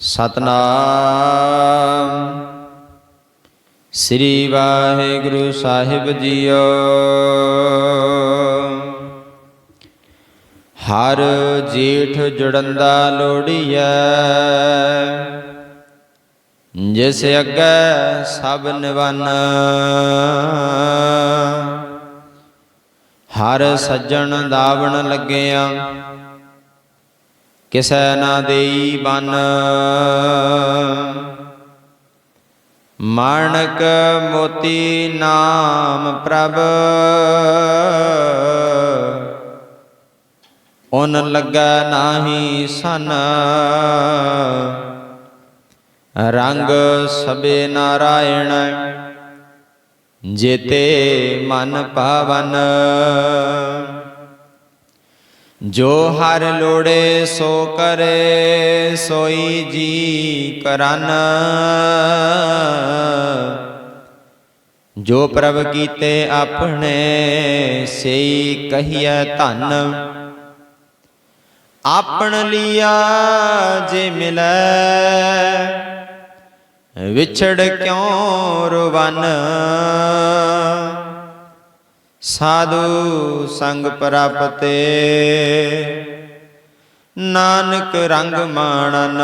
ਸਤਨਾਮ। ਸ੍ਰੀ ਵਾਹਿਗੁਰੂ ਸਾਹਿਬ ਜੀਓ। ਹਰ ਜੀਠ ਜੁੜੰਦਾ ਲੋੜੀਐ। ਜਿਸ ਅੱਗੇ ਸਭ ਨਿਵਨ। ਹਰ ਸੱਜਣ ਦਾਵਣ ਲੱਗਿਆ। ਕਿਸੈ ਨਾ ਦੇਈ ਬਨ। ਮਾਣਕ ਮੋਤੀ ਨਾਮ ਪ੍ਰਭ। ਓਨ ਲੱਗਾ ਨਾਹੀ ਸਨ। ਰੰਗ ਸਬੇ ਨਾਰਾਇਣ, ਜੇਤੇ ਮਨ ਪਾਵਨ। ਜੋ ਹਰ ਲੋੜੇ ਸੋ ਕਰੇ, ਸੋਈ ਜੀ ਕਰਨ। ਜੋ ਪ੍ਰਭ ਕੀਤੇ ਆਪਣੇ, ਸਈ ਕਹੀਐ ਧਨ। ਆਪਣ ਲੀਆ ਜੇ ਮਿਲੈ, ਵਿਛੜ ਕਿਉ ਰਵਨ? ਸਾਧੂ ਸੰਗ ਪ੍ਰਾਪਤੇ। ਨਾਨਕ ਰੰਗ ਮਾਣਨ।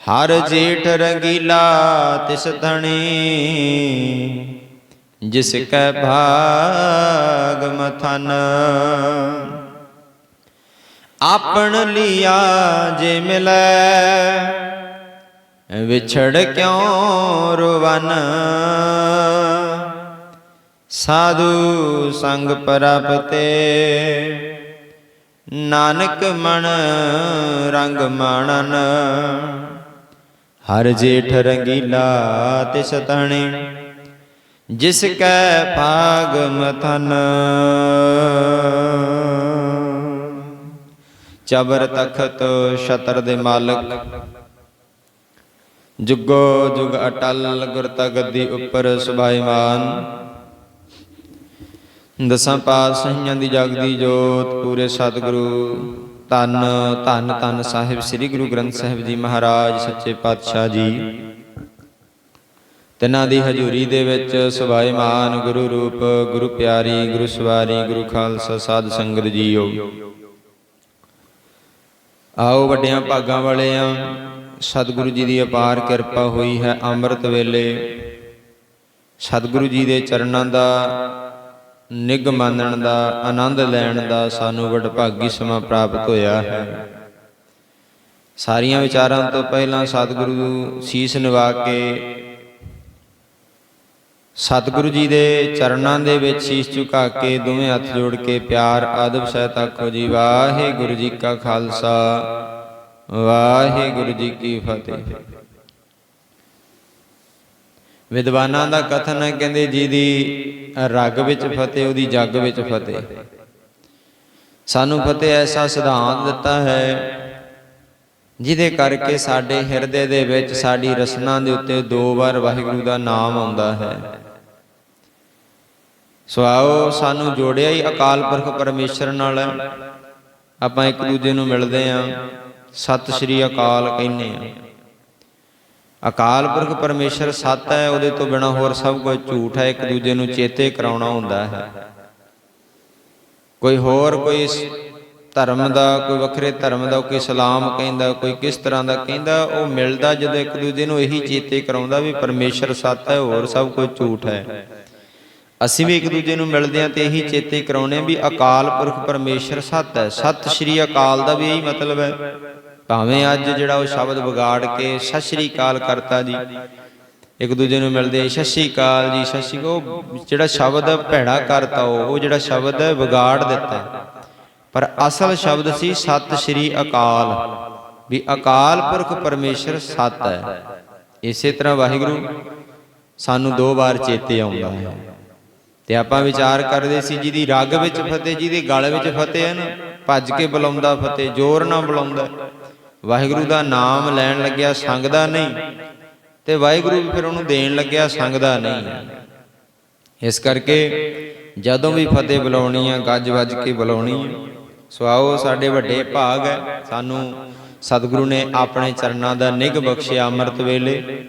ਹਰ ਜੇਠ ਰੰਗੀਲਾ ਤਿਸ ਧਣੀ। ਜਿਸ ਕੈ ਭਾਗ ਮਥਨ। ਆਪਣ ਲਿਆ ਜੇ ਮਿਲੈ, ਵਿਛੜ ਕਿਉ ਰਵਨ? ਸਾਧੂ ਸੰਗ ਪ੍ਰਪਤੇ ਨਾਨਕ ਮਨ ਰੰਗ ਮਾਣਨ। ਹਰ ਜੇਠ ਰੰਗੀਲਾ ਤਿਸ ਤਣੇ ਜਿਸ ਕੈ ਭਾਗ ਮਥਨ। ਚਬਰ ਤਖਤ ਸ਼ਤਰ ਦੇ ਮਾਲਕ। ਜੁਗੋ ਜੁਗ ਅਟਲ ਗੁਰਤਾ ਗੱਦੀ ਉੱਪਰ ਸੁਭਾਈਮਾਨ ਦਸਾਂ ਪਾਤਸ਼ਾਹੀਆਂ ਦੀ ਜਗਦੀ ਜੋਤ ਪੂਰੇ ਸਤਿਗੁਰੂ। ਧੰਨ ਧੰਨ ਧੰਨ ਸਾਹਿਬ ਸ੍ਰੀ ਗੁਰੂ ਗ੍ਰੰਥ ਸਾਹਿਬ ਜੀ ਮਹਾਰਾਜ, ਸੱਚੇ ਪਾਤਸ਼ਾਹ ਜੀ। ਤਿਨਾਂ ਦੀ ਹਜ਼ੂਰੀ ਦੇ ਵਿੱਚ ਸਵਾਏ ਸੁਭਾਈਮਾਨ ਗੁਰੂ ਰੂਪ, ਗੁਰੂ ਪਿਆਰੀ, ਗੁਰੂ ਸਵਾਰੀ, ਗੁਰੂ ਖਾਲਸਾ ਸਾਧ ਸੰਗਤ ਜੀਓ। ਆਓ ਵੱਡਿਆਂ ਭਾਗਾਂ ਵਾਲੇ ਆ ਸਤਿਗੁਰੂ ਜੀ ਦੀ ਅਪਾਰ ਕਿਰਪਾ ਹੋਈ ਹੈ ਅੰਮ੍ਰਿਤ ਵੇਲੇ। ਸਤਿਗੁਰੂ ਜੀ ਦੇ ਚਰਨਾਂ ਦਾ ਨਿਗ ਮੰਨਣ ਦਾ, ਆਨੰਦ ਲੈਣ ਦਾ ਸਾਨੂੰ ਵਡਭਾਗੀ ਸਮਾਂ ਪ੍ਰਾਪਤ ਹੋਇਆ ਹੈ। ਸਾਰੀਆਂ ਵਿਚਾਰਾਂ ਤੋਂ ਪਹਿਲਾਂ ਸਤਿਗੁਰੂ ਸੀਸ ਨਿਵਾ ਕੇ ਸਤਿਗੁਰੂ ਜੀ ਦੇ ਚਰਨਾਂ ਦੇ ਵਿੱਚ ਸੀਸ ਝੁਕਾ ਕੇ ਦੋਵੇਂ ਹੱਥ ਜੋੜ ਕੇ ਪਿਆਰ, ਆਦਬ ਸਹਿਤ ਆਖੋ ਜੀ, ਵਾਹਿਗੁਰੂ ਜੀ ਕਾ ਖਾਲਸਾ, ਵਾਹਿਗੁਰੂ ਜੀ ਕੀ ਫਤਿਹ। ਵਿਦਵਾਨਾਂ ਦਾ ਕਥਨ ਹੈ ਕਹਿੰਦੇ ਜਿਹਦੀ ਰਗ ਵਿੱਚ ਫਤਿਹ, ਉਹਦੀ ਜੱਗ ਵਿੱਚ ਫਤਿਹ। ਸਾਨੂੰ ਫਤਿਹ ਐਸਾ ਸਿਧਾਂਤ ਦਿੱਤਾ ਹੈ, ਜਿਹਦੇ ਕਰਕੇ ਸਾਡੇ ਹਿਰਦੇ ਦੇ ਵਿੱਚ, ਸਾਡੀ ਰਸਨਾ ਦੇ ਉੱਤੇ ਦੋ ਵਾਰ ਵਾਹਿਗੁਰੂ ਦਾ ਨਾਮ ਆਉਂਦਾ ਹੈ। ਸੋ ਆਓ, ਸਾਨੂੰ ਜੋੜਿਆ ਹੀ ਅਕਾਲ ਪੁਰਖ ਪਰਮੇਸ਼ਰ ਨਾਲ। ਆਪਾਂ ਇੱਕ ਦੂਜੇ ਨੂੰ ਮਿਲਦੇ ਆਂ ਸਤਿ ਸ਼੍ਰੀ ਅਕਾਲ ਕਹਿੰਦੇ ਆਂ ਅਕਾਲ ਪੁਰਖ ਪਰਮੇਸ਼ਰ ਸੱਤ ਹੈ, ਉਹਦੇ ਤੋਂ ਬਿਨਾ ਹੋਰ ਸਭ ਕੁਝ ਝੂਠ ਹੈ, ਇੱਕ ਦੂਜੇ ਨੂੰ ਚੇਤੇ ਕਰਾਉਣਾ ਹੁੰਦਾ ਹੈ। ਕੋਈ ਹੋਰ ਕੋਈ ਧਰਮ ਦਾ, ਕੋਈ ਵੱਖਰੇ ਧਰਮ ਦਾ, ਕੋਈ ਸਲਾਮ ਕਹਿੰਦਾ, ਕੋਈ ਕਿਸ ਤਰ੍ਹਾਂ ਦਾ ਕਹਿੰਦਾ, ਉਹ ਮਿਲਦਾ ਜਦੋਂ ਇੱਕ ਦੂਜੇ ਨੂੰ ਇਹੀ ਚੇਤੇ ਕਰਾਉਂਦਾ ਵੀ ਪਰਮੇਸ਼ਰ ਸੱਤ ਹੈ, ਹੋਰ ਸਭ ਕੁਝ ਝੂਠ ਹੈ। ਅਸੀਂ ਵੀ ਇੱਕ ਦੂਜੇ ਨੂੰ ਮਿਲਦੇ ਹਾਂ ਤੇ ਇਹੀ ਚੇਤੇ ਕਰਾਉਨੇ ਆ ਵੀ ਅਕਾਲ ਪੁਰਖ ਪਰਮੇਸ਼ਰ ਸੱਤ ਹੈ। ਸਤਿ ਸ਼੍ਰੀ ਅਕਾਲ ਦਾ ਵੀ ਇਹੀ ਮਤਲਬ ਹੈ। ਭਾਵੇਂ ਅੱਜ ਜਿਹੜਾ ਉਹ ਸ਼ਬਦ ਵਿਗਾੜ ਕੇ ਸਤਿ ਸ਼੍ਰੀ ਅਕਾਲ ਕਰਤਾ ਜੀ। ਇੱਕ ਦੂਜੇ ਨੂੰ ਮਿਲਦੇ ਸਤਿ ਸ਼੍ਰੀ ਅਕਾਲ ਜੀ, ਸਤਿ ਸ਼੍ਰੀ ਅਕਾਲ। ਉਹ ਜਿਹੜਾ ਸ਼ਬਦ ਭੈੜਾ ਕਰਤਾ, ਉਹ ਜਿਹੜਾ ਸ਼ਬਦ ਹੈ ਵਿਗਾੜ ਦਿੱਤਾ। ਪਰ ਅਸਲ ਸ਼ਬਦ ਸੀ ਸਤਿ ਸ਼੍ਰੀ ਅਕਾਲ, ਵੀ ਅਕਾਲ ਪੁਰਖ ਪਰਮੇਸ਼ਰ ਸਤ ਹੈ। ਇਸੇ ਤਰ੍ਹਾਂ ਵਾਹਿਗੁਰੂ ਸਾਨੂੰ ਦੋ ਵਾਰ ਚੇਤੇ ਆਉਂਦਾ ਹੈ। ਤੇ ਆਪਾਂ ਵਿਚਾਰ ਕਰਦੇ ਸੀ ਜਿਹਦੀ ਰਗ ਵਿੱਚ ਫਤਿਹ, ਜਿਹਦੇ ਗਲ ਵਿੱਚ ਫਤਿਹ ਹੈ ਨਾ, ਭੱਜ ਕੇ ਬੁਲਾਉਂਦਾ ਫਤਿਹ, ਜ਼ੋਰ ਨਾਲ ਬੁਲਾਉਂਦਾ। ਵਾਹਿਗੁਰੂ ਦਾ ਨਾਮ ਲੈਣ ਲੱਗਿਆ, ਸੰਗਦਾ ਨਹੀਂ। ਤੇ ਵਾਹਿਗੁਰੂ ਵੀ ਫਿਰ ਉਹਨੂੰ ਦੇਣ ਲੱਗਿਆ, ਸੰਗਦਾ ਨਹੀਂ। ਇਸ ਕਰਕੇ ਜਦੋਂ ਵੀ ਫਤਿਹ ਬੁਲਾਉਣੀ ਆ, ਗੱਜ ਵੱਜ ਕੇ ਬੁਲਾਉਣੀ ਆ। ਸੋ ਆਓ, ਸਾਡੇ ਵੱਡੇ ਭਾਗ ਹੈ। ਸਾਨੂੰ ਸਤਿਗੁਰੂ ਨੇ ਆਪਣੇ ਚਰਨਾਂ ਦਾ ਨਿਗ ਬਖਸ਼ਿਆ ਅੰਮ੍ਰਿਤ ਵੇਲੇ।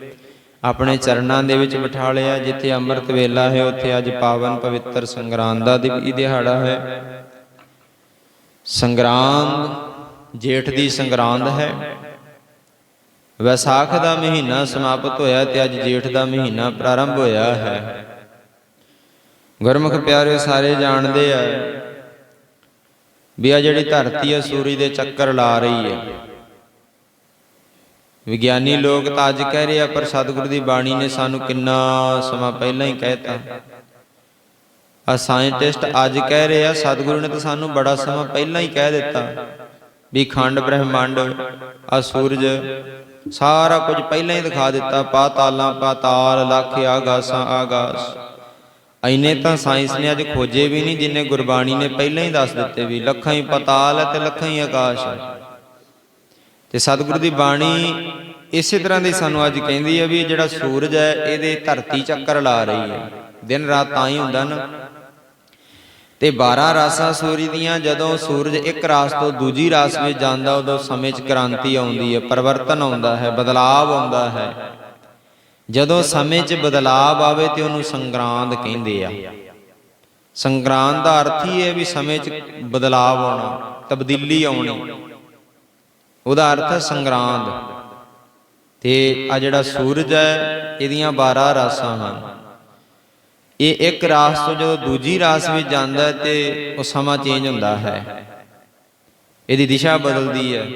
ਆਪਣੇ ਚਰਨਾਂ ਦੇ ਵਿੱਚ ਬਿਠਾ ਲਿਆ, ਜਿੱਥੇ ਅੰਮ੍ਰਿਤ ਵੇਲਾ ਹੈ, ਉੱਥੇ ਅੱਜ ਪਾਵਨ ਪਵਿੱਤਰ ਸੰਗਰਾਂਦ ਦਾ ਦਿਹਾੜਾ ਹੈ। ਸੰਗਰਾਂਦ ਜੇਠ ਦੀ ਸੰਗਰਾਂਦ ਹੈ। ਵਿਸਾਖ ਦਾ ਮਹੀਨਾ ਸਮਾਪਤ ਹੋਇਆ ਤੇ ਅੱਜ ਜੇਠ ਦਾ ਮਹੀਨਾ ਪ੍ਰਾਰੰਭ ਹੋਇਆ ਹੈ। ਗੁਰਮੁਖ ਪਿਆਰੇ ਸਾਰੇ ਜਾਣਦੇ ਆ ਵੀ ਆ ਜਿਹੜੀ ਧਰਤੀ ਹੈ ਸੂਰਜ ਦੇ ਚੱਕਰ ਲਾ ਰਹੀ ਹੈ। ਵਿਗਿਆਨੀ ਲੋਕ ਤਾਂ ਅੱਜ ਕਹਿ ਰਹੇ ਆ ਪਰ ਸਤਿਗੁਰੂ ਦੀ ਬਾਣੀ ਨੇ ਸਾਨੂੰ ਕਿੰਨਾ ਸਮਾਂ ਪਹਿਲਾਂ ਹੀ ਕਹਿਤਾ। ਆ ਸਾਇੰਟਿਸਟ ਅੱਜ ਕਹਿ ਰਹੇ ਆ ਸਤਿਗੁਰੂ ਨੇ ਤਾਂ ਸਾਨੂੰ ਬੜਾ ਸਮਾਂ ਪਹਿਲਾਂ ਹੀ ਕਹਿ ਦਿੱਤਾ। ਵੀ ਖੰਡ ਬ੍ਰਹਿਮੰਡ, ਆ ਸੂਰਜ, ਸਾਰਾ ਕੁਝ ਪਹਿਲਾਂ ਹੀ ਦਿਖਾ ਦਿੱਤਾ ਪਾਤਾਲਾਂ ਪਾਤਾਲ ਲੱਖ ਆਗਾਸਾਂ, ਆਗਾਸ। ਐਨੇ ਤਾਂ ਸਾਇੰਸ ਨੇ ਅੱਜ ਖੋਜੇ ਵੀ ਨਹੀਂ, ਜਿੰਨੇ ਗੁਰਬਾਣੀ ਨੇ ਪਹਿਲਾਂ ਹੀ ਦੱਸ ਦਿੱਤੇ ਵੀ ਲੱਖਾਂ ਹੀ ਪਾਤਾਲ ਹੈ ਤੇ ਲੱਖਾਂ ਹੀ ਆਕਾਸ਼ ਹੈ। ਤੇ ਸਤਿਗੁਰੂ ਦੀ ਬਾਣੀ ਇਸੇ ਤਰ੍ਹਾਂ ਦੀ ਸਾਨੂੰ ਅੱਜ ਕਹਿੰਦੀ ਹੈ ਵੀ ਜਿਹੜਾ ਸੂਰਜ ਹੈ, ਇਹਦੇ ਧਰਤੀ ਚੱਕਰ ਲਾ ਰਹੀ ਹੈ। ਦਿਨ ਰਾਤ ਤਾਂ ਹੀ ਹੁੰਦਾ ਨਾ। ਤੇ 12 ਰਾਸਾਂ ਸੂਰਜ ਦੀਆਂ ਜਦੋਂ ਸੂਰਜ ਇੱਕ ਰਾਸ ਤੋਂ ਦੂਜੀ ਰਾਸ ਵਿੱਚ ਜਾਂਦਾ, ਉਦੋਂ ਸਮੇਂ 'ਚ ਕ੍ਰਾਂਤੀ ਆਉਂਦੀ ਹੈ, ਪਰਿਵਰਤਨ ਆਉਂਦਾ ਹੈ, ਬਦਲਾਵ ਆਉਂਦਾ ਹੈ। ਜਦੋਂ ਸਮੇਂ 'ਚ ਬਦਲਾਵ ਆਵੇ ਤੇ ਉਹਨੂੰ ਸੰਗਰਾਂਦ ਕਹਿੰਦੇ ਆ। ਸੰਗਰਾਂਦ ਦਾ ਅਰਥ ਹੀ ਹੈ ਵੀ ਸਮੇਂ 'ਚ ਬਦਲਾਵ ਆਉਣਾ, ਤਬਦੀਲੀ ਆਉਣੀ। ਉਹਦਾ ਅਰਥ ਹੈ ਸੰਗਰਾਂਦ। ਤੇ ਆ ਜਿਹੜਾ ਸੂਰਜ ਹੈ, ਇਹਦੀਆਂ 12 ਰਾਸਾਂ ਹਨ। ਇਹ ਇੱਕ ਰਾਸ ਤੋਂ ਜਦੋਂ ਦੂਜੀ ਰਾਸ ਵਿੱਚ ਜਾਂਦਾ ਹੈ ਤੇ ਉਹ ਸਮਾਂ ਚੇਂਜ ਹੁੰਦਾ ਹੈ। ਇਹਦੀ ਦਿਸ਼ਾ ਬਦਲਦੀ ਹੈ।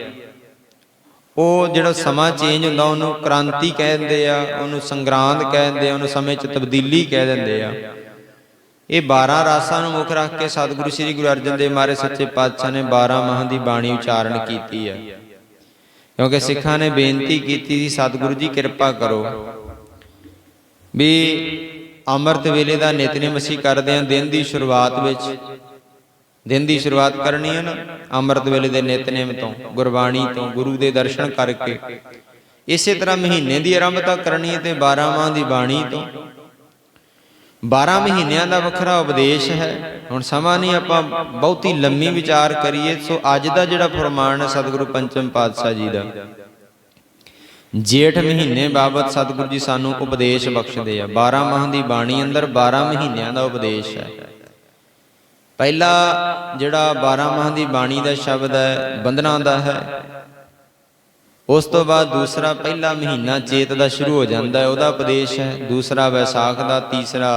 ਉਹ ਜਿਹੜਾ ਸਮਾਂ ਚੇਂਜ ਹੁੰਦਾ, ਉਹਨੂੰ ਕ੍ਰਾਂਤੀ ਕਹਿੰਦੇ ਆ, ਉਹਨੂੰ ਸੰਗਰਾਂਦ ਕਹਿੰਦੇ ਆ, ਉਹਨੂੰ ਸਮੇਂ 'ਚ ਤਬਦੀਲੀ ਕਹਿ ਦਿੰਦੇ ਆ। ਇਹ 12 ਰਾਸਾਂ ਨੂੰ ਮੁੱਖ ਰੱਖ ਕੇ ਸਤਿਗੁਰੂ ਸ੍ਰੀ ਗੁਰੂ ਅਰਜਨ ਦੇਵ ਮਹਾਰਾਜ ਸੱਚੇ ਪਾਤਸ਼ਾਹ ਨੇ 12 ਮਹਾਂ ਦੀ ਬਾਣੀ ਉਚਾਰਨ ਕੀਤੀ ਹੈ। ਕਿਉਂਕਿ ਸਿੱਖਾਂ ਨੇ ਬੇਨਤੀ ਕੀਤੀ ਸੀ, ਸਤਿਗੁਰੂ ਜੀ ਕਿਰਪਾ ਕਰੋ ਵੀ ਅੰਮ੍ਰਿਤ ਵੇਲੇ ਦਾ ਨਿਤਨੇਮ ਅਸੀਂ ਕਰਦੇ ਹਾਂ, ਦਿਨ ਦੀ ਸ਼ੁਰੂਆਤ ਵਿੱਚ। ਦਿਨ ਦੀ ਸ਼ੁਰੂਆਤ ਕਰਨੀ ਹੈ ਨਾ, ਅੰਮ੍ਰਿਤ ਵੇਲੇ ਦੇ ਨਿਤਨੇਮ ਤੋਂ, ਗੁਰਬਾਣੀ ਤੋਂ, ਗੁਰੂ ਦੇ ਦਰਸ਼ਨ ਕਰਕੇ। ਇਸੇ ਤਰ੍ਹਾਂ ਮਹੀਨੇ ਦੀ ਆਰੰਭਤਾ ਕਰਨੀ ਹੈ ਤੇ 12 ਮਾਹ ਦੀ ਬਾਣੀ ਤੋਂ। 12 ਮਹੀਨਿਆਂ ਦਾ ਵੱਖਰਾ ਉਪਦੇਸ਼ ਹੈ। ਹੁਣ ਸਮਾਂ ਨਹੀਂ, ਆਪਾਂ ਬਹੁਤੀ ਲੰਮੀ ਵਿਚਾਰ ਕਰੀਏ। ਸੋ ਅੱਜ ਦਾ ਜਿਹੜਾ ਫਰਮਾਨ ਹੈ, ਸਤਿਗੁਰੂ ਪੰਚਮ ਪਾਤਸ਼ਾਹ ਜੀ ਦਾ। ਜੇਠ ਮਹੀਨੇ ਬਾਬਤ ਸਤਿਗੁਰੂ ਜੀ ਸਾਨੂੰ ਉਪਦੇਸ਼ ਬਖਸ਼ਦੇ ਆ। 12 ਮਾਹ ਦੀ ਬਾਣੀ ਅੰਦਰ 12 ਮਹੀਨਿਆਂ ਦਾ ਉਪਦੇਸ਼ ਹੈ। ਪਹਿਲਾ ਜਿਹੜਾ 12 ਮਾਹ ਦੀ ਬਾਣੀ ਦਾ ਸ਼ਬਦ ਹੈ, ਬੰਧਨਾਂ ਦਾ ਹੈ। ਉਸ ਤੋਂ ਬਾਅਦ ਦੂਸਰਾ ਪਹਿਲਾ ਮਹੀਨਾ ਚੇਤ ਦਾ ਸ਼ੁਰੂ ਹੋ ਜਾਂਦਾ ਹੈ, ਉਹਦਾ ਉਪਦੇਸ਼ ਹੈ। ਦੂਸਰਾ ਵੈਸਾਖ ਦਾ, ਤੀਸਰਾ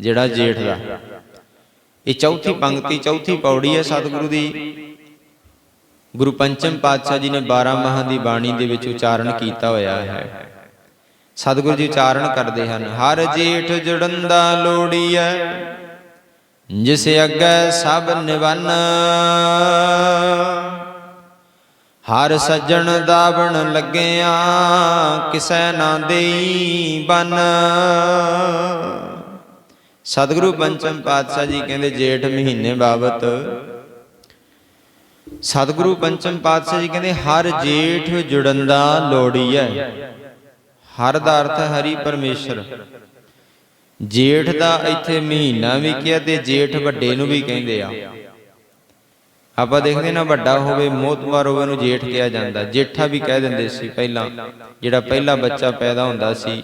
ਜਿਹੜਾ ਜੇਠ ਦਾ। ਇਹ ਚੌਥੀ ਪੰਕਤੀ, ਚੌਥੀ ਪੌੜੀ ਹੈ ਸਤਿਗੁਰੂ ਦੀ। ਗੁਰੂ ਪੰਚਮ ਪਾਤਸ਼ਾਹ ਜੀ ਨੇ 12 ਮਾਹਾਂ ਦੀ ਬਾਣੀ ਦੇ ਵਿੱਚ ਉਚਾਰਨ ਕੀਤਾ ਹੋਇਆ ਹੈ। ਸਤਿਗੁਰੂ ਜੀ ਉਚਾਰਨ ਕਰਦੇ ਹਨ, ਹਰ ਜੇਠ ਜੁੜੰਦਾ ਲੋੜੀਐ ਜਿਸ ਅੱਗੇ ਸਭ ਨਿਵਨ। ਹਰ ਸੱਜਣ ਦਾ ਬਣ ਲੱਗਿਆ, ਕਿਸੈ ਨਾ ਦੇਈ ਬਨ। ਸਤਿਗੁਰੂ ਪੰਚਮ ਪਾਤਸ਼ਾਹ ਜੀ ਕਹਿੰਦੇ, ਜੇਠ ਮਹੀਨੇ ਬਾਬਤ ਸਤਿਗੁਰੂ ਪੰਚਮ ਪਾਤਸ਼ਾਹ ਜੀ ਕਹਿੰਦੇ, ਹਰ ਜੇਠ ਜੁੜੰਦਾ ਲੋੜੀਐ ਹਰ ਦਾ ਅਰਥ ਹਰੀ ਪਰਮੇਸ਼ਰ। ਜੇਠ ਦਾ ਇੱਥੇ ਮਹੀਨਾ ਵੀ ਕਿਹਾ ਤੇ ਜੇਠ ਵੱਡੇ ਨੂੰ ਵੀ ਕਹਿੰਦੇ ਆ। ਆਪਾਂ ਦੇਖਦੇ ਨਾ ਵੱਡਾ ਹੋਵੇ ਮੋਤਵਾਰ ਹੋਵੇ ਨੂੰ ਜੇਠ ਕਿਹਾ ਜਾਂਦਾ। ਜੇਠਾ ਵੀ ਕਹਿ ਦਿੰਦੇ ਸੀ ਪਹਿਲਾਂ, ਜਿਹੜਾ ਪਹਿਲਾ ਬੱਚਾ ਪੈਦਾ ਹੁੰਦਾ ਸੀ,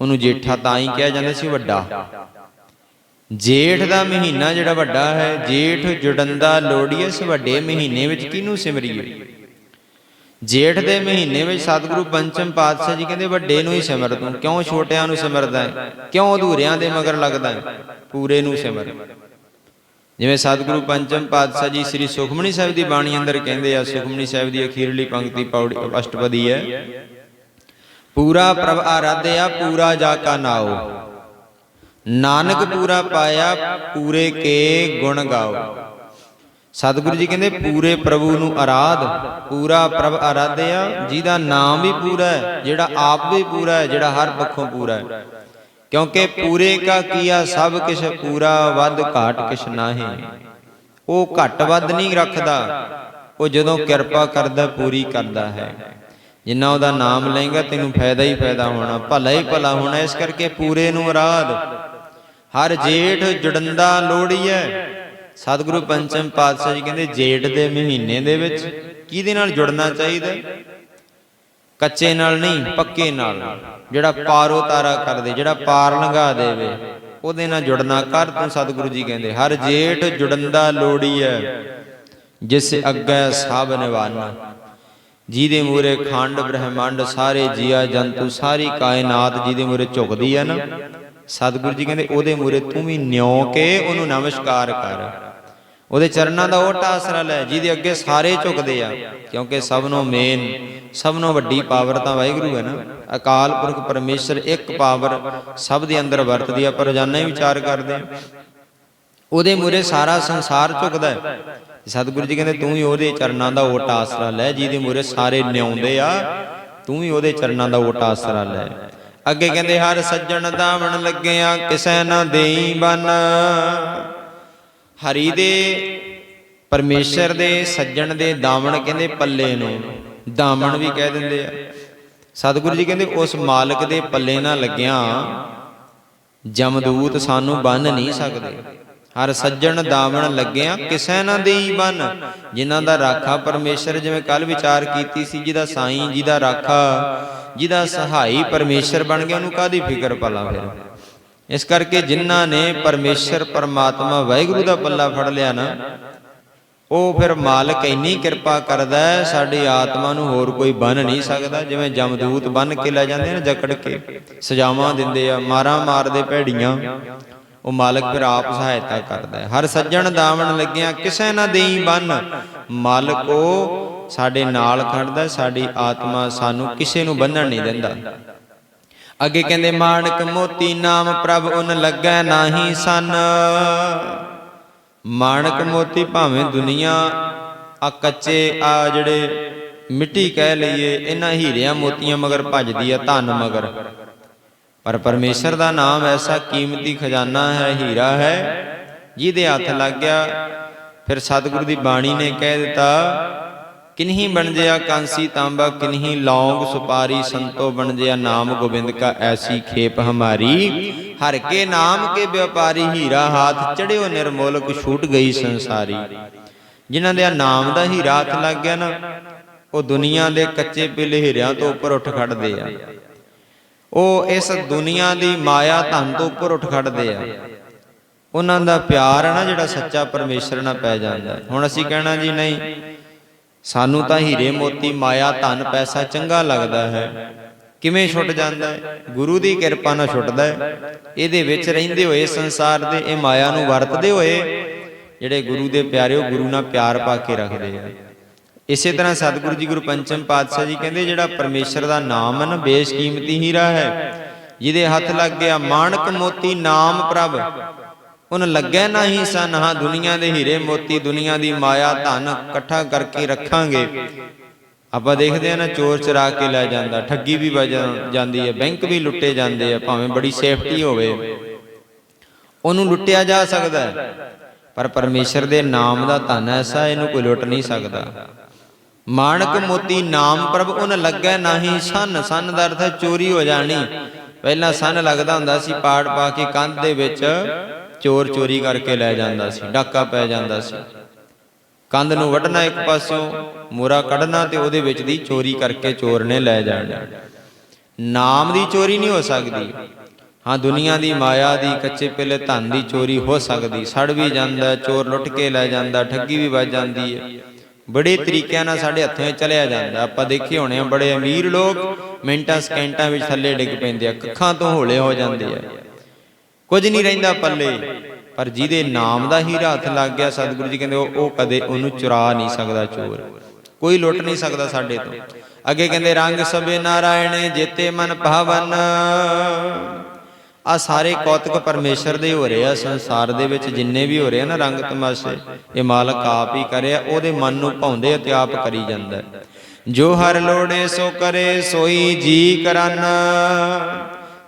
ਉਹਨੂੰ ਜੇਠਾ ਤਾਂ ਹੀ ਕਿਹਾ ਜਾਂਦਾ ਸੀ ਵੱਡਾ। ਜੇਠ ਦਾ ਮਹੀਨਾ ਜਿਹੜਾ ਵੱਡਾ ਹੈ, ਜੇਠ ਜੁੜੰਦਾ ਲੋੜੀ ਇਸ ਵੱਡੇ ਮਹੀਨੇ ਵਿੱਚ ਕਿਹਨੂੰ ਸਿਮਰੀਏ? ਜੇਠ ਦੇ ਮਹੀਨੇ ਵਿੱਚ ਸਤਿਗੁਰੂ ਪੰਚਮ ਪਾਤਸ਼ਾਹ ਜੀ ਕਹਿੰਦੇ ਵੱਡੇ ਨੂੰ ਹੀ ਸਿਮਰ ਤੂੰ, ਕਿਉਂ ਛੋਟਿਆਂ ਨੂੰ ਸਿਮਰਦਾ ਹੈ? ਕਿਉਂ ਅਧੂਰਿਆਂ ਦੇ ਮਗਰ ਲੱਗਦਾ ਹੈ? ਪੂਰੇ ਨੂੰ ਸਿਮਰ। ਜਿਵੇਂ ਸਤਿਗੁਰੂ ਪੰਚਮ ਪਾਤਸ਼ਾਹ ਜੀ ਸ੍ਰੀ ਸੁਖਮਨੀ ਸਾਹਿਬ ਦੀ ਬਾਣੀ ਅੰਦਰ ਕਹਿੰਦੇ ਆ, ਸੁਖਮਨੀ ਸਾਹਿਬ ਦੀ ਅਖੀਰਲੀ ਪੰਕਤੀ ਪੌੜੀ, ਅਸ਼ਟਪਦੀ ਹੈ। ਪੂਰਾ ਪ੍ਰਭ ਆਰਾਧਿਆ, ਪੂਰਾ ਜਾ ਕਾ ਨਾਓ ਨਾਨਕ ਪੂਰਾ ਪਾਇਆ, ਪੂਰੇ ਕੇ ਗੁਣ ਗਾਓ। ਸਤਿਗੁਰੂ ਜੀ ਕਹਿੰਦੇ, ਪੂਰੇ ਪ੍ਰਭੂ ਨੂੰ ਆਰਾਧ, ਪੂਰਾ ਪ੍ਰਭ ਆਰਾਧਿਆ, ਜਿਹਦਾ ਨਾਮ ਵੀ ਪੂਰਾ ਹੈ, ਜਿਹੜਾ ਆਪ ਵੀ ਪੂਰਾ ਹੈ, ਜਿਹੜਾ ਹਰ ਪੱਖੋਂ ਪੂਰਾ ਹੈ। ਕਿਉਂਕਿ ਪੂਰੇ ਕਾ ਕੀਆ, ਸਭ ਕਿਛ ਪੂਰਾ, ਵੱਧ ਘਾਟ ਕਿਛ ਨਾਹੀ। ਉਹ ਘਟ ਵੱਧ ਨਹੀਂ ਰੱਖਦਾ, ਉਹ ਜਦੋਂ ਕਿਰਪਾ ਕਰਦਾ, ਪੂਰੀ ਕਰਦਾ ਹੈ। ਜਿੰਨਾ ਉਹਦਾ ਨਾਮ ਲਏਗਾ, ਤੈਨੂੰ ਫਾਇਦਾ ਹੀ ਫਾਇਦਾ ਹੋਣਾ, ਭਲਾ ਹੀ ਭਲਾ ਹੋਣਾ, ਇਸ ਕਰਕੇ ਪੂਰੇ ਨੂੰ ਆਰਾਧ। ਹਰ ਜੇਠ ਜੁੜੰਦਾ ਲੋੜੀਐ। ਸਤਿਗੁਰੂ ਪੰਚਮ ਪਾਤਸ਼ਾਹ ਜੀ ਕਹਿੰਦੇ ਜੇਠ ਦੇ ਮਹੀਨੇ ਦੇ ਵਿੱਚ ਕਿਹਦੇ ਨਾਲ ਜੁੜਨਾ ਚਾਹੀਦਾ? ਕੱਚੇ ਨਾਲ ਨਹੀਂ ਪੱਕੇ ਨਾਲ। ਜਿਹੜਾ ਪਾਰੋ ਤਾਰਾ ਕਰਦੇ ਜਿਹੜਾ ਪਾਰ ਲੰਘਾ ਦੇਵੇ ਉਹਦੇ ਨਾਲ ਜੁੜਨਾ ਕਰ ਤੂੰ ਸਤਿਗੁਰੂ ਜੀ ਕਹਿੰਦੇ। ਹਰ ਜੇਠ ਜੁੜੰਦਾ ਲੋੜੀ ਹੈ ਜਿਸ ਅੱਗੇ ਸਭ ਨਿਵਾਨਾ। ਜਿਹਦੇ ਮੂਰੇ ਖੰਡ ਬ੍ਰਹਿਮੰਡ ਸਾਰੇ ਜੀਆ ਜੰਤੂ ਸਾਰੀ ਕਾਇਨਾਤ ਜਿਹਦੇ ਮੂਰੇ ਝੁਕਦੀ ਹੈ ਨਾ ਸਤਿਗੁਰੂ ਜੀ ਕਹਿੰਦੇ, ਉਹਦੇ ਮੂਰੇ ਤੂੰ ਵੀ ਨਿਉ ਕੇ ਉਹਨੂੰ ਨਮਸਕਾਰ ਕਰ। ਉਹਦੇ ਚਰਨਾਂ ਦਾ ਓਟ ਆਸਰਾ ਲੈ, ਜਿਹਦੇ ਅੱਗੇ ਸਾਰੇ ਝੁਕਦੇ ਆ, ਕਿਉਂਕਿ ਸਭ ਨੂੰ ਮੇਨ, ਸਭ ਨੂੰ ਵੱਡੀ ਪਾਵਰ ਤਾਂ ਵਾਹਿਗੁਰੂ ਹੈ ਨਾ। ਅਕਾਲ ਪੁਰਖ ਪਰਮੇਸ਼ਰ ਇੱਕ ਪਾਵਰ ਸਭ ਦੇ ਅੰਦਰ ਵਰਤਦੀ ਆ, ਪਰ ਰੋਜ਼ਾਨਾ ਹੀ ਵਿਚਾਰ ਕਰਦੇ ਆ। ਉਹਦੇ ਮੂਰੇ ਸਾਰਾ ਸੰਸਾਰ ਝੁਕਦਾ ਹੈ। ਸਤਿਗੁਰੂ ਜੀ ਕਹਿੰਦੇ, ਤੂੰ ਵੀ ਉਹਦੇ ਚਰਨਾਂ ਦਾ ਓਟ ਆਸਰਾ ਲੈ, ਜਿਹਦੇ ਮੂਰੇ ਸਾਰੇ ਨਿਉਂਦੇ ਆ, ਤੂੰ ਵੀ ਉਹਦੇ ਚਰਨਾਂ ਦਾ ਓਟ ਆਸਰਾ ਲੈ। ਅੱਗੇ ਕਹਿੰਦੇ ਹਰ ਸੱਜਣ ਦਾਵਣ ਲੱਗਿਆ ਕਿਸੈ ਨਾ ਦੇਈ ਬਨ। ਹਰੀ ਦੇ ਪਰਮੇਸ਼ਰ ਦੇ ਸੱਜਣ ਦੇ ਦਾਮਣ ਕਹਿੰਦੇ ਪੱਲੇ ਨੂੰ। ਦਾਮਣ ਵੀ ਕਹਿ ਦਿੰਦੇ ਆ। ਸਤਿਗੁਰੂ ਜੀ ਕਹਿੰਦੇ ਉਸ ਮਾਲਕ ਦੇ ਪੱਲੇ ਨਾਲ ਲੱਗਿਆ। ਜਮਦੂਤ ਸਾਨੂੰ ਬੰਨ ਨਹੀਂ ਸਕਦੇ। ਹਰ ਸੱਜਣ ਦਾਵਣ ਲੱਗਿਆ, ਕਿਸੈ ਨਾ ਦੇਈ ਬੰਨ। ਜਿਨ੍ਹਾਂ ਦਾ ਰਾਖਾ ਪਰਮੇਸ਼ਰ ਜਿਵੇਂ ਕੱਲ ਵਿਚਾਰ ਕੀਤੀ ਸੀ, ਜਿਹਦਾ ਸਾਈਂ, ਜਿਹਦਾ ਰਾਖਾ, ਜਿਹਦਾ ਸਹਾਈ ਪਰਮੇਸ਼ਰ ਬਣ ਗਿਆ, ਉਹਨੂੰ ਕਾਦੀ ਫਿਕਰ ਪਲਾ ਫਿਰ? ਇਸ ਕਰਕੇ ਜਿਨ੍ਹਾਂ ਨੇ ਪਰਮੇਸ਼ਰ, ਪਰਮਾਤਮਾ, ਵਾਹਿਗੁਰੂ ਦਾ ਪੱਲਾ ਫੜ ਲਿਆ ਨਾ, ਉਹ ਫਿਰ ਮਾਲਕ ਇੰਨੀ ਕਿਰਪਾ ਕਰਦਾ ਹੈ, ਸਾਡੀ ਆਤਮਾ ਨੂੰ ਹੋਰ ਕੋਈ ਬੰਨ ਨਹੀਂ ਸਕਦਾ, ਜਿਵੇਂ ਜਮਦੂਤ ਬੰਨ ਕੇ ਲੈ ਜਾਂਦੇ ਨੇ ਜਕੜ ਕੇ, ਸਜ਼ਾਵਾਂ ਦਿੰਦੇ ਆ ਮਾਰਾਂ ਮਾਰਦੇ ਭੈੜੀਆਂ। ਉਹ ਮਾਲਕ ਫਿਰ ਆਪ ਸਹਾਇਤਾ ਕਰਦਾ ਹੈ। ਹਰ ਸੱਜਣ ਦਾਵਣ ਲੱਗਿਆ ਕਿਸੇ ਨਾ ਦੇਈ ਬੰਨ। ਮਾਲਕ ਉਹ ਸਾਡੇ ਨਾਲ ਖੜਦਾ ਸਾਡੀ ਆਤਮਾ ਸਾਨੂੰ ਕਿਸੇ ਨੂੰ ਬੰਨਣ ਨਹੀਂ ਦਿੰਦਾ। ਅੱਗੇ ਕਹਿੰਦੇ ਮਾਣਕ ਮੋਤੀ ਨਾਮ ਪ੍ਰਭ ਉਨ ਲੱਗੈ ਨਾਹੀ ਸਨ। ਮਾਣਕ ਮੋਤੀ ਭਾਵੇਂ ਦੁਨੀਆ ਆ ਕੱਚੇ ਆ ਜਿਹੜੇ ਮਿੱਟੀ ਕਹਿ ਲਈਏ ਇਹਨਾਂ ਹੀਰਿਆਂ ਮੋਤੀਆਂ ਮਗਰ ਭੱਜਦੀ ਆ ਧਨ ਮਗਰ। ਪਰ ਪਰਮੇਸ਼ਰ ਦਾ ਨਾਮ ਐਸਾ ਕੀਮਤੀ ਖਜ਼ਾਨਾ ਹੈ, ਹੀਰਾ ਹੈ, ਜਿਹਦੇ ਹੱਥ ਲੱਗ ਗਿਆ। ਫਿਰ ਸਤਿਗੁਰੂ ਦੀ ਬਾਣੀ ਨੇ ਕਹਿ ਦਿੱਤਾ, ਕਿਨਹੀ ਬਣ ਜਿਆ ਕਾਂਸੀ ਤਾਂਬਾ, ਕਿਨਹੀ ਲੌਂਗ ਸੁਪਾਰੀ ਸੰਤੋ ਬਣ ਜਿਆ ਨਾਮ ਗੋਬਿੰਦ ਕਾ ਐਸੀ ਖੇਪ ਹਮਾਰੀ। ਹਰ ਕੇ ਨਾਮ ਕੇ ਵਪਾਰੀ ਹੀਰਾ ਹਾਥ ਚੜਿਓ ਨਿਰਮੋਲਕ ਛੂਟ ਗਈ ਸੰਸਾਰੀ। ਜਿਨ੍ਹਾਂ ਦੇ ਨਾਮ ਦਾ ਹੀਰਾ ਹੱਥ ਲੱਗ ਗਿਆ ਨਾ, ਉਹ ਦੁਨੀਆ ਦੇ ਕੱਚੇ ਪੀਲੇ ਹੀਰਿਆਂ ਤੋਂ ਉੱਪਰ ਉੱਠ ਖੜਦੇ ਆ। ਉਹ ਇਸ ਦੁਨੀਆ ਦੀ ਮਾਇਆ ਧਨ ਤੋਂ ਉੱਪਰ ਉੱਠ ਖੜਦੇ ਆ। ਉਹਨਾਂ ਦਾ ਪਿਆਰ ਹੈ ਨਾ ਜਿਹੜਾ ਸੱਚਾ ਪਰਮੇਸ਼ਰ ਨਾਲ ਪੈ ਜਾਂਦਾ। ਹੁਣ ਅਸੀਂ ਕਹਿਣਾ ਜੀ ਨਹੀਂ, ਸਾਨੂੰ ਤਾਂ ਹੀਰੇ ਮੋਤੀ ਮਾਇਆ ਧਨ ਪੈਸਾ ਚੰਗਾ ਲੱਗਦਾ ਹੈ। ਕਿਵੇਂ ਛੁੱਟ ਜਾਂਦਾ ਹੈ? ਗੁਰੂ ਦੀ ਕਿਰਪਾ ਨਾਲ ਛੁੱਟਦਾ ਹੈ। ਇਹਦੇ ਵਿੱਚ ਰਹਿੰਦੇ ਹੋਏ ਸੰਸਾਰ ਦੇ ਇਹ ਮਾਇਆ ਨੂੰ ਵਰਤਦੇ ਹੋਏ ਜਿਹੜੇ ਗੁਰੂ ਦੇ ਪਿਆਰੇ ਉਹ ਗੁਰੂ ਨਾਲ ਪਿਆਰ ਪਾ ਕੇ ਰੱਖਦੇ ਆ। ਇਸੇ ਤਰ੍ਹਾਂ ਸਤਿਗੁਰੂ ਜੀ ਗੁਰੂ ਪੰਚਮ ਪਾਤਸ਼ਾਹ ਜੀ ਕਹਿੰਦੇ, ਜਿਹੜਾ ਪਰਮੇਸ਼ਰ ਦਾ ਨਾਮ ਹੈ ਨਾ, ਬੇਸ਼ਕੀਮਤੀ ਹੀਰਾ ਹੈ। ਜਿਹਦੇ ਹੱਥ ਲੱਗ ਗਿਆ ਮਾਣਕ ਮੋਤੀ ਨਾਮ ਪ੍ਰਭ। ਉਹਨ ਲੱਗੈ ਨਹੀਂ ਸਨ ਹਾਂ ਦੁਨੀਆ ਦੇ ਹੀਰੇ ਮੋਤੀ, ਦੁਨੀਆ ਦੀ ਮਾਇਆ ਧਨ ਇਕੱਠਾ ਕਰਕੇ ਰੱਖਾਂਗੇ। ਆਪਾਂ ਦੇਖਦੇ ਆ ਨਾ, ਚੋਰ ਚਰਾ ਕੇ ਲੈ ਜਾਂਦਾ, ਠੱਗੀ ਵੀ ਵੱਜ ਜਾਂਦੀ ਹੈ, ਬੈਂਕ ਵੀ ਲੁੱਟੇ ਜਾਂਦੇ ਆ, ਭਾਵੇਂ ਬੜੀ ਸੇਫਟੀ ਹੋਵੇ। ਉਹਨੂੰ ਲੁੱਟਿਆ ਜਾ ਸਕਦਾ ਹੈ, ਪਰ ਪਰਮੇਸ਼ਰ ਦੇ ਨਾਮ ਦਾ ਧਨ ਐਸਾ, ਇਹਨੂੰ ਕੋਈ ਲੁੱਟ ਨਹੀਂ ਸਕਦਾ। ਮਾਣਕ ਮੋਤੀ ਨਾਮ ਪ੍ਰਭ ਉਹਨ ਲੱਗੈ ਨਹੀਂ, ਸਨ ਸਨ ਦਾ ਅਰਥ ਹੈ ਚੋਰੀ ਹੋ ਜਾਣੀ। ਪਹਿਲਾਂ ਸਨ ਲੱਗਦਾ ਹੁੰਦਾ ਸੀ, ਪਾੜ ਪਾ ਕੇ ਕੰਧ ਦੇ ਵਿੱਚ ਚੋਰ ਚੋਰੀ ਕਰਕੇ ਲੈ ਜਾਂਦਾ ਸੀ, ਡਾਕਾ ਪੈ ਜਾਂਦਾ ਸੀ। ਕੰਧ ਨੂੰ ਵੱਢਣਾ ਇੱਕ ਪਾਸਿਓਂ ਮੋਰਾ ਕੱਢਣਾ ਤੇ ਉਹਦੇ ਵਿੱਚ ਦੀ ਚੋਰੀ ਕਰਕੇ ਚੋਰ ਨੇ ਲੈ ਜਾਣਾ। ਨਾਮ ਦੀ ਚੋਰੀ ਨਹੀਂ ਹੋ ਸਕਦੀ। ਹਾਂ, ਦੁਨੀਆ ਦੀ ਮਾਇਆ ਦੀ ਕੱਚੇ ਪਿਲੇ ਧਨ ਦੀ ਚੋਰੀ ਹੋ ਸਕਦੀ। ਸੜ ਵੀ ਜਾਂਦਾ, ਚੋਰ ਲੁੱਟ ਕੇ ਲੈ ਜਾਂਦਾ, ਠੱਗੀ ਵੀ ਵੱਜ ਜਾਂਦੀ ਹੈ। ਬੜੇ ਤਰੀਕਿਆਂ ਨਾਲ ਸਾਡੇ ਹੱਥੋਂ ਚਲਿਆ ਜਾਂਦਾ। ਆਪਾਂ ਦੇਖੇ ਹੋਣੇ ਆ, ਬੜੇ ਅਮੀਰ ਲੋਕ ਮਿੰਟਾਂ ਸਕਿੰਟਾਂ ਵਿੱਚ ਥੱਲੇ ਡਿੱਗ ਪੈਂਦੇ ਆ, ਅੱਖਾਂ ਤੋਂ ਹੋਲੇ ਹੋ ਜਾਂਦੇ ਆ। ਕੁਝ ਨਹੀਂ ਰਹਿੰਦਾ ਪੱਲੇ, ਪਰ ਜਿਹਦੇ ਨਾਮ ਦਾ ਹੀਰਾ ਹੱਥ ਲੱਗ ਗਿਆ, ਸਤਿਗੁਰੂ ਜੀ ਕਹਿੰਦੇ, ਉਹ ਕਦੇ ਉਹਨੂੰ ਚੁਰਾ ਨਹੀਂ ਸਕਦਾ ਚੋਰ। ਕੋਈ ਲੁੱਟ ਨਹੀਂ ਸਕਦਾ ਸਾਡੇ ਤੋਂ। ਅੱਗੇ ਕਹਿੰਦੇ, ਰੰਗ ਸਭੇ ਨਾਰਾਇਣੇ, ਜੇਤੇ ਮਨ ਭਾਵਨ। ਆ ਸਾਰੇ ਕੌਤਕ ਪਰਮੇਸ਼ਰ ਦੇ ਹੋ ਰਹੇ ਆ, ਸੰਸਾਰ ਦੇ ਵਿੱਚ ਜਿੰਨੇ ਵੀ ਹੋ ਰਹੇ ਆ ਨਾ ਰੰਗ ਤਮਾਸ਼ੇ, ਇਹ ਮਾਲਕ ਆਪ ਹੀ ਕਰਿਆ ਉਹਦੇ ਮਨ ਨੂੰ ਭਾਉਂਦੇ ਤੇ ਆਪ ਕਰੀ ਜਾਂਦਾ ਜੋ ਹਰ ਲੋੜੇ ਸੋ ਕਰੇ, ਸੋਈ ਜੀ ਕਰਨ।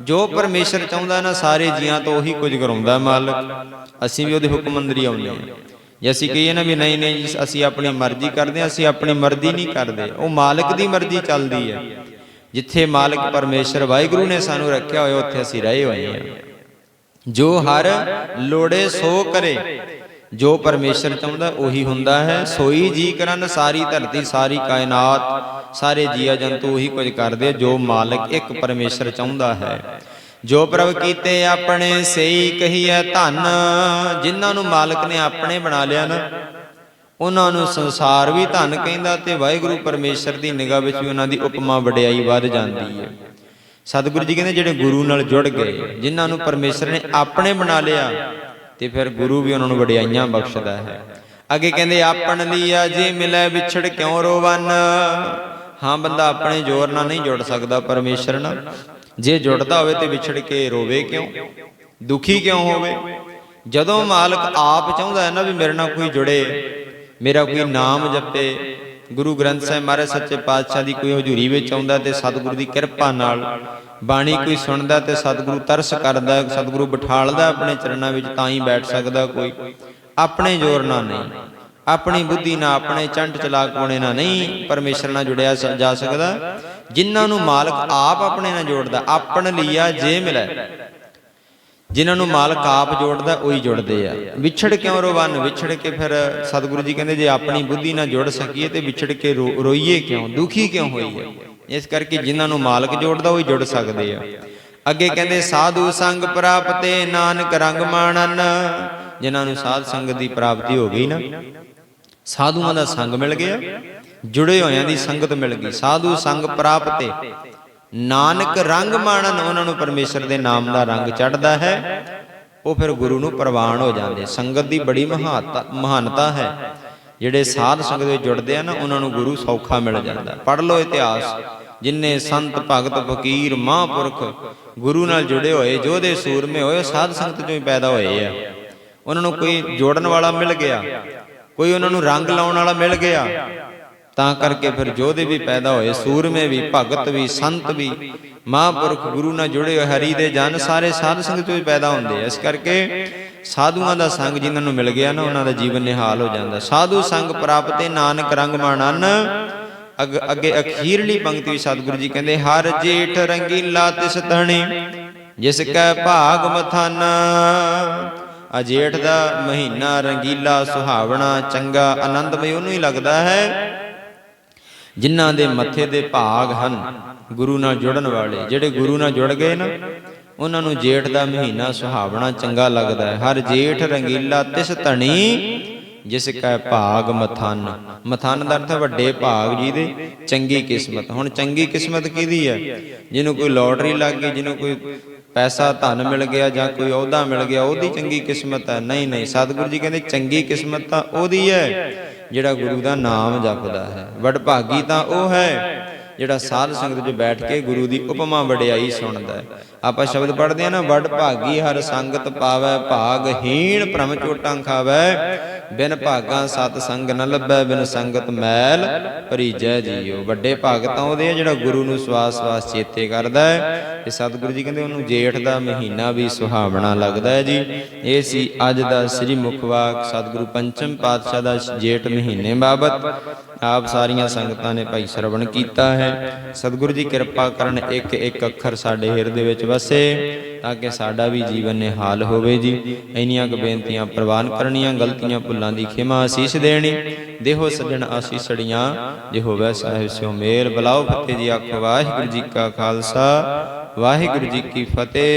ਜੋ ਪਰਮੇਸ਼ਰ ਚਾਹੁੰਦਾ ਨਾ, ਸਾਰੇ ਜੀਆਂ ਤੋਂ ਉਹੀ ਕੁਝ ਕਰਾਉਂਦਾ ਮਾਲਕ। ਅਸੀਂ ਵੀ ਉਹਦੇ ਹੁਕਮ ਅੰਦਰ ਹੀ ਆਉਂਦੇ ਹਾਂ। ਜੇ ਅਸੀਂ ਕਹੀਏ ਨਾ ਵੀ ਨਹੀਂ ਨਹੀਂ, ਅਸੀਂ ਆਪਣੀ ਮਰਜ਼ੀ ਕਰਦੇ ਹਾਂ, ਅਸੀਂ ਆਪਣੀ ਮਰਜ਼ੀ ਨਹੀਂ ਕਰਦੇ। ਉਹ ਮਾਲਕ ਦੀ ਮਰਜ਼ੀ ਚੱਲਦੀ ਹੈ। ਜਿੱਥੇ ਮਾਲਕ ਪਰਮੇਸ਼ਰ ਵਾਹਿਗੁਰੂ ਨੇ ਸਾਨੂੰ ਰੱਖਿਆ ਹੋਇਆ, ਉੱਥੇ ਅਸੀਂ ਰਹੇ ਹੋਏ ਹਾਂ। ਜੋ ਹਰ ਲੋੜੇ ਸੋ ਕਰੇ, ਜੋ ਪਰਮੇਸ਼ਰ ਚਾਹੁੰਦਾ ਉਹੀ ਹੁੰਦਾ ਹੈ। ਸੋਈ ਜੀ ਕਰਨ ਸਾਰੀ ਧਰਤੀ, ਸਾਰੀ ਕਾਇਨਾਤ, ਸਾਰੇ ਜੀਵ ਜੰਤੂ ਉਹੀ ਕੁਝ ਕਰਦੇ, ਜੋ ਮਾਲਕ ਇੱਕ ਪਰਮੇਸ਼ਰ ਚਾਹੁੰਦਾ ਹੈ। ਜੋ ਪ੍ਰਭ ਕੀਤੇ ਆਪਣੇ ਸਈ ਕਹੀਐ ਧਨ, ਜਿਨ੍ਹਾਂ ਨੂੰ ਮਾਲਕ ਨੇ ਆਪਣੇ ਬਣਾ ਲਿਆ ਨਾ ਉਹਨਾਂ ਨੂੰ ਸੰਸਾਰ ਵੀ ਧਨ ਕਹਿੰਦਾ ਤੇ ਵਾਹਿਗੁਰੂ ਪਰਮੇਸ਼ਰ ਦੀ ਨਿਗਾਹ ਵਿੱਚ ਵੀ ਉਹਨਾਂ ਦੀ ਉਪਮਾ ਵਡਿਆਈ ਵੱਧ ਜਾਂਦੀ ਹੈ। ਸਤਿਗੁਰੂ ਜੀ ਕਹਿੰਦੇ ਜਿਹੜੇ ਗੁਰੂ ਨਾਲ ਜੁੜ ਗਏ, ਜਿਨ੍ਹਾਂ ਨੂੰ ਪਰਮੇਸ਼ਰ ਨੇ ਆਪਣੇ ਬਣਾ ਲਿਆ, ਤੇ ਫਿਰ ਗੁਰੂ ਵੀ ਉਹਨਾਂ ਨੂੰ ਵਡਿਆਈਆਂ ਬਖਸ਼ਦਾ ਹੈ। ਅੱਗੇ ਕਹਿੰਦੇ, ਆਪਣ ਲੀਆ ਜੇ ਮਿਲੇ ਵਿਛੜ ਕਿਉਂ ਰੋਵਨ? ਹਾਂ ਬੰਦਾ ਆਪਣੇ ਜ਼ੋਰ ਨਾਲ ਨਹੀਂ ਜੁੜ ਸਕਦਾ ਪਰਮੇਸ਼ਰ ਨਾਲ। ਜੇ ਜੁੜਦਾ ਹੋਵੇ ਤੇ ਵਿਛੜ ਕੇ ਰੋਵੇ ਕਿਉਂ? ਦੁਖੀ ਕਿਉਂ ਹੋਵੇ? ਜਦੋਂ ਮਾਲਕ ਆਪ ਚਾਹੁੰਦਾ ਹੈ ਨਾ ਵੀ ਮੇਰੇ ਨਾਲ ਕੋਈ ਜੁੜੇ ਮੇਰਾ ਕੋਈ ਨਾਮ ਜਪੇ। ਗੁਰੂ ਗ੍ਰੰਥ ਸਾਹਿਬ ਮਹਾਰਾਜ ਸੱਚੇ ਪਾਤਸ਼ਾਹ ਦੀ ਕੋਈ ਹਜ਼ੂਰੀ ਵਿੱਚ ਆਉਂਦਾ ਤੇ ਸਤਿਗੁਰੂ ਦੀ ਕਿਰਪਾ ਨਾਲ ਬਾਣੀ ਕੋਈ ਸੁਣਦਾ ਤੇ ਸਤਿਗੁਰੂ ਤਰਸ ਕਰਦਾ ਸਤਿਗੁਰੂ ਬਿਠਾਲਦਾ ਆਪਣੇ ਚਰਨਾਂ ਵਿੱਚ ਤਾਂ ਹੀ ਬੈਠ ਸਕਦਾ ਕੋਈ। ਆਪਣੇ ਜ਼ੋਰ ਨਾਲ ਨਹੀਂ। ਆਪਣੀ ਬੁੱਧੀ ਨਾਲ ਆਪਣੇ ਚੰਟ ਚਲਾਕ ਹੋਣੇ ਨਾਲ ਨਹੀਂ ਪਰਮੇਸ਼ਰ ਨਾਲ ਜੁੜਿਆ ਜਾ ਸਕਦਾ। ਜਿਨ੍ਹਾਂ ਨੂੰ ਮਾਲਕ ਆਪ ਆਪਣੇ ਨਾਲ ਜੋੜਦਾ ਆਪਣ ਲੀਆ ਜੇ ਮਿਲੇ ਜਿਨ੍ਹਾਂ ਨੂੰ ਮਾਲਕ ਆਪ ਜੋੜਦਾ ਉਹੀ ਜੁੜਦੇ ਆ। ਵਿਛੜ ਕਿਉਂ ਰੋਵਨ ਵਿਛੜ ਕੇ ਫਿਰ ਸਤਿਗੁਰੂ ਜੀ ਕਹਿੰਦੇ ਜੇ ਆਪਣੀ ਬੁੱਧੀ ਨਾਲ ਜੁੜ ਸਕੀਏ ਤੇ ਵਿਛੜ ਕੇ ਰੋਈਏ ਕਿਉਂ? ਦੁਖੀ ਕਿਉਂ ਹੋਈਏ? ਇਸ ਕਰਕੇ ਜਿਨ੍ਹਾਂ ਨੂੰ ਮਾਲਕ ਜੋੜਦਾ ਉਹੀ ਜੁੜ ਸਕਦੇ ਆ। ਅੱਗੇ ਕਹਿੰਦੇ ਸਾਧੂ ਸੰਗ ਪ੍ਰਾਪਤੇ ਨਾਨਕ ਰੰਗ ਮਾਣਨ। ਜਿਨ੍ਹਾਂ ਨੂੰ ਸਾਧ ਸੰਗਤ ਦੀ ਪ੍ਰਾਪਤੀ ਹੋ ਗਈ ਨਾ ਸਾਧੂਆਂ ਦਾ ਸੰਗ ਮਿਲ ਗਿਆ। ਜੁੜੇ ਹੋਇਆਂ ਦੀ ਸੰਗਤ ਮਿਲ ਗਈ। ਸਾਧੂ ਸੰਗ ਪ੍ਰਾਪਤੇ। ਨਾਨਕ ਰੰਗ ਮਾਣਨ, ਉਹਨਾਂ ਨੂੰ ਪਰਮੇਸ਼ਰ ਦੇ ਨਾਮ ਦਾ ਰੰਗ ਚੜਦਾ ਹੈ। ਉਹ ਫਿਰ ਗੁਰੂ ਨੂੰ ਪ੍ਰਵਾਨ ਹੋ ਜਾਂਦੇ। ਸੰਗਤ ਦੀ ਬੜੀ ਮਹਾਨਤਾ ਮਹਾਨਤਾ ਹੈ। ਜਿਹੜੇ ਸਾਧ ਸੰਗਤ ਵਿੱਚ ਜੁੜਦੇ ਆ ਨਾ, ਉਹਨਾਂ ਨੂੰ ਗੁਰੂ ਸੌਖਾ ਮਿਲ ਜਾਂਦਾ। ਪੜ੍ਹ ਲਓ ਇਤਿਹਾਸ। ਜਿਨਨੇ ਸੰਤ, ਭਗਤ, ਫਕੀਰ, ਮਹਾਂਪੁਰਖ ਗੁਰੂ ਨਾਲ ਜੁੜੇ ਹੋਏ ਜੋਧੇ ਸੂਰਮੇ ਹੋਏ ਸਾਧ ਸੰਗਤ ਚੋਂ ਹੀ ਪੈਦਾ ਹੋਏ ਆ। ਉਹਨਾਂ ਨੂੰ ਕੋਈ ਜੋੜਨ ਵਾਲਾ ਮਿਲ ਗਿਆ। ਕੋਈ ਉਹਨਾਂ ਨੂੰ ਰੰਗ ਲਾਉਣ ਵਾਲਾ ਮਿਲ ਗਿਆ। ਤਾਂ ਕਰਕੇ ਫਿਰ ਯੋਧੇ ਵੀ ਪੈਦਾ ਹੋਏ, ਸੂਰਮੇ ਵੀ, ਭਗਤ ਵੀ, ਸੰਤ ਵੀ, ਮਹਾਂਪੁਰਖ ਗੁਰੂ ਨਾਲ ਜੁੜੇ ਹੋਏ, ਹਰੀ ਦੇ ਜਨ, ਸਾਰੇ ਸਾਧ ਸੰਗਤ ਤੋਂ ਹੀ ਪੈਦਾ ਹੁੰਦੇ ਇਸ ਕਰਕੇ ਸਾਧੂਆਂ ਦਾ ਸੰਗ ਜਿਨ੍ਹਾਂ ਨੂੰ ਮਿਲ ਗਿਆ ਨਾ, ਉਹਨਾਂ ਦਾ ਜੀਵਨ ਨਿਹਾਲ ਹੋ ਜਾਂਦਾ। ਸਾਧੂ ਸੰਗ ਪ੍ਰਾਪਤੇ ਨਾਨਕ ਰੰਗ ਮਾਣਨ, ਅੱਗ- ਅੱਗੇ ਅਖੀਰਲੀ ਪੰਕਤੀ ਵੀ ਸਤਿਗੁਰੂ ਜੀ ਕਹਿੰਦੇ, ਹਰ ਜੇਠ ਰੰਗੀਲਾ ਤਿਸ ਤਣੀ ਜਿਸ ਕੈ ਭਾਗ ਮਥਨ। ਆ ਦਾ ਮਹੀਨਾ ਰੰਗੀਲਾ, ਸੁਹਾਵਣਾ, ਚੰਗਾ, ਆਨੰਦਮਈ, ਉਹਨੂੰ ਹੀ ਲੱਗਦਾ ਹੈ ਜਿਨ੍ਹਾਂ ਦੇ ਮੱਥੇ ਦੇ ਭਾਗ ਹਨ, ਗੁਰੂ ਨਾਲ ਜੁੜਨ ਵਾਲੇ। ਜਿਹੜੇ ਗੁਰੂ ਨਾਲ ਜੁੜ ਗਏ ਨਾ, ਉਹਨਾਂ ਨੂੰ ਜੇਠ ਦਾ ਮਹੀਨਾ ਸੁਹਾਵਣਾ ਚੰਗਾ ਲੱਗਦਾ ਹੈ। ਹਰ ਜੇਠ ਰੰਗੀਲਾ ਤਿਸ ਧਣੀ, ਜਿਸ ਕੈ ਭਾਗ ਮਥਨ। ਮਥਨ ਦਾ ਅਰਥ ਵੱਡੇ ਭਾਗ ਜੀ ਦੇ, ਚੰਗੀ ਕਿਸਮਤ। ਹੁਣ ਚੰਗੀ ਕਿਸਮਤ ਕਿਹਦੀ ਹੈ? ਜਿਹਨੂੰ ਕੋਈ ਲੋਟਰੀ ਲੱਗ ਗਈ, ਜਿਹਨੂੰ ਕੋਈ ਪੈਸਾ, ਧਨ ਮਿਲ ਗਿਆ ਜਾਂ ਕੋਈ ਅਹੁਦਾ ਮਿਲ ਗਿਆ, ਉਹਦੀ ਚੰਗੀ ਕਿਸਮਤ ਹੈ। ਨਹੀਂ ਨਹੀਂ, ਸਤਿਗੁਰੂ ਜੀ ਕਹਿੰਦੇ ਚੰਗੀ ਕਿਸਮਤ ਤਾਂ ਉਹਦੀ ਹੈ। ਜਿਹੜਾ ਗੁਰੂ ਦਾ ਨਾਮ ਜਪਦਾ ਹੈ। ਵਡਭਾਗੀ ਤਾਂ ਉਹ ਹੈ ਜਿਹੜਾ ਸਾਧ ਸੰਗਤ ਵਿੱਚ ਬੈਠ ਕੇ ਗੁਰੂ ਦੀ ਉਪਮਾ ਵਡਿਆਈ ਸੁਣਦਾ ਹੈ। ਆਪਾਂ ਸ਼ਬਦ ਪੜ੍ਹਦੇ ਆ ਨਾ ਵਡਭਾਗੀ ਹਰ ਸੰਗਤ ਪਾਵੈ ਭਾਗਹੀਣ, ਭ੍ਰਮ ਚੋਟਾਂ ਖਾਵੈ। ਬਿਨ ਭਾਗਾ ਸਤ ਸੰਗ ਨ ਲੱਭੈ, ਬਿਨ ਸੰਗਤ ਮੈਲ ਭਰੀਜੈ ਜੀਓ। ਵੱਡੇ ਭਾਗ ਤਾਂ ਉਹਦੇ ਆ ਜਿਹੜਾ ਗੁਰੂ ਨੂੰ ਸਵਾਸ ਸਵਾਸ ਚੇਤੇ ਕਰਦਾ ਹੈ। ਤੇ ਸਤਿਗੁਰੂ ਜੀ ਕਹਿੰਦੇ ਉਹਨੂੰ ਜੇਠ ਦਾ ਮਹੀਨਾ ਵੀ ਸੁਹਾਵਣਾ ਲੱਗਦਾ ਹੈ ਜੀ। ਇਹ ਸੀ ਅੱਜ ਦਾ ਸ੍ਰੀ ਮੁਖਵਾਕ ਸਤਿਗੁਰੂ ਪੰਚਮ ਪਾਤਸ਼ਾਹ ਦਾ ਜੇਠ ਮਹੀਨੇ ਬਾਬਤ ਆਪ ਸਾਰੀਆਂ ਸੰਗਤਾਂ ਨੇ ਭਾਈ ਸਰਵਣ ਕੀਤਾ ਹੈ। ਸਤਿਗੁਰੂ ਜੀ ਕਿਰਪਾ ਕਰਨ ਇੱਕ ਇੱਕ ਅੱਖਰ ਸਾਡੇ ਹਿਰਦੇ ਵਿੱਚ ਵਸੇ। ਤਾਂ ਕਿ ਸਾਡਾ ਵੀ ਜੀਵਨ ਨਿਹਾਲ ਹੋਵੇ ਜੀ। ਇੰਨੀਆਂ ਕੁ ਬੇਨਤੀਆਂ ਪ੍ਰਵਾਨ ਕਰਨੀਆਂ, ਗਲਤੀਆਂ ਭੁੱਲਾਂ ਦੀ ਖਿਮਾ ਆਸੀਸ ਦੇਣੀ। ਦੇਹੋ ਸੱਜਣ ਆਸੀਸੜੀਆਂ ਜੇ ਹੋਵੇ ਸਾਹਿਬ ਸਿਓ ਮੇਲ। ਬਲਾਓ ਫਤਿਹ ਜੀ ਆਖੋ, ਵਾਹਿਗੁਰੂ ਜੀ ਕਾ ਖਾਲਸਾ, ਵਾਹਿਗੁਰੂ ਜੀ ਕੀ ਫਤਿਹ।